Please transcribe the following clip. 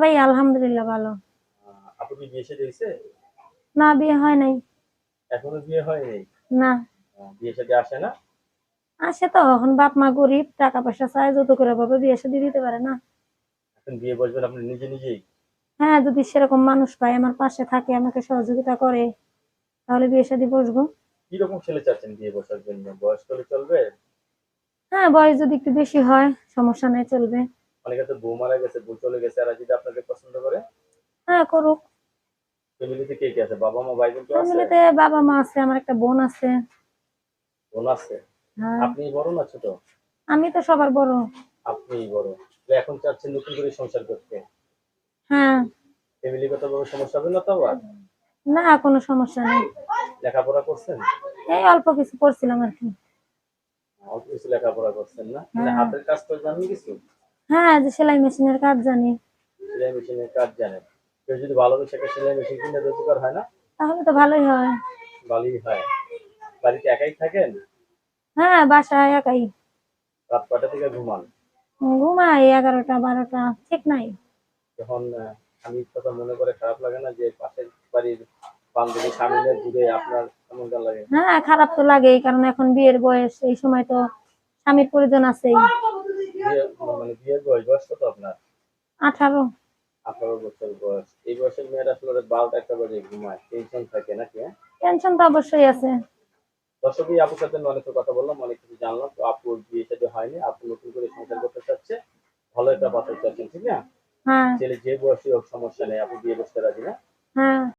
ভাই আলহামদুলিল্লাহ ভালো। আহ, আপু কি বিয়ে শাদী হয়েছে? না বিয়ে হয় নাই। এখনও বিয়ে হয়নি না। বিয়ে শাদী আসে না? আসে তো এখন বাপ মা গরিব টাকা পয়সা চায় যত করে ভাবে বিয়ে শাদী দিতে পারে না। এখন বিয়ে বসবেন আপনি নিজে নিজেই? হ্যাঁ যদি সেরকম মানুষ পায় আমার পাশে থাকে আমাকে সহযোগিতা করে তাহলে বিয়ে শাদী বসবো। কীরকম ছেলে চাচ্ছেন বিয়ে বসার জন্য? বয়স হলে চলবে? হ্যাঁ বয়স যদি একটু বেশি হয় সমস্যা নেই চলবে। অনেকে তো বউ মারা গেছে বউ চলে গেছে আর যদি আপনাকে পছন্দ করে? হ্যাঁ করুক। ফ্যামিলিতে কে কে আছে? বাবা মা ভাই বোন কেউ আছে? ফ্যামিলিতে বাবা মা আছে আমার একটা বোন আছে। বোন আছে? হ্যাঁ। আপনি বড় না ছোট? আমি তো সবার বড়। আপনি বড়। তো এখন চাচ্ছেন নতুন করে সংসার করতে? হ্যাঁ। ফ্যামিলিগত ভাবে সমস্যা হবে না তো আবার? না কোনো সমস্যা নেই। লেখাপড়া করছেন? এই অল্প কিছু করছিলাম আর কি। অল্প কিছু লেখাপড়া করছেন না? মানে হ্যাঁ। হাতের কাজ তো জানেন কিছু? হ্যাঁ যে সেলাই মেশিনের কাজ জানি। সেলাই মেশিনের কাজ জানেন কেউ যদি ভালোবেসে একটা সেলাই মেশিন কিনে রোজগার হয় না? তাহলে তো ভালোই হয়। ভালোই হয়। বাড়িতে একাই থাকেন? হ্যাঁ বাসায় একাই। রাত কটা থেকে ঘুমান? ঘুমাই এগারোটা বারোটা ঠিক নাই। যখন আমি কথা মনে করে খারাপ লাগে না যে পাশের বাড়ির বান্ধবী স্বামীদের দূরে আপনার কেমন লাগে? হ্যাঁ খারাপ তো লাগেই কারণ এখন বিয়ের বয়স এই সময় তো স্বামীর প্রয়োজন আছেই। মানে বিয়ের বয়স বয়স কত আপনার? আঠারো। আঠারো বছর বয়স। এই বয়সের মেয়েরা আসলে বারোটা একটা বাজে ঘুমায়। টেনশন থাকে নাকি হ্যাঁ? টেনশন তো অবশ্যই আছে। দর্শকই আপুর সাথে অনেক কথা বললাম অনেক কিছু জানলাম। তো আপুর বিয়ে সাথে হয়নি আপু নতুন করে সংসার করতে চাচ্ছে ভালো একটা পাত্র চাচ্ছেন ঠিক না? হ্যাঁ। ছেলে যে বয়সী হোক সমস্যা নেই আপু বিয়ে বসতে রাজি না? হ্যাঁ।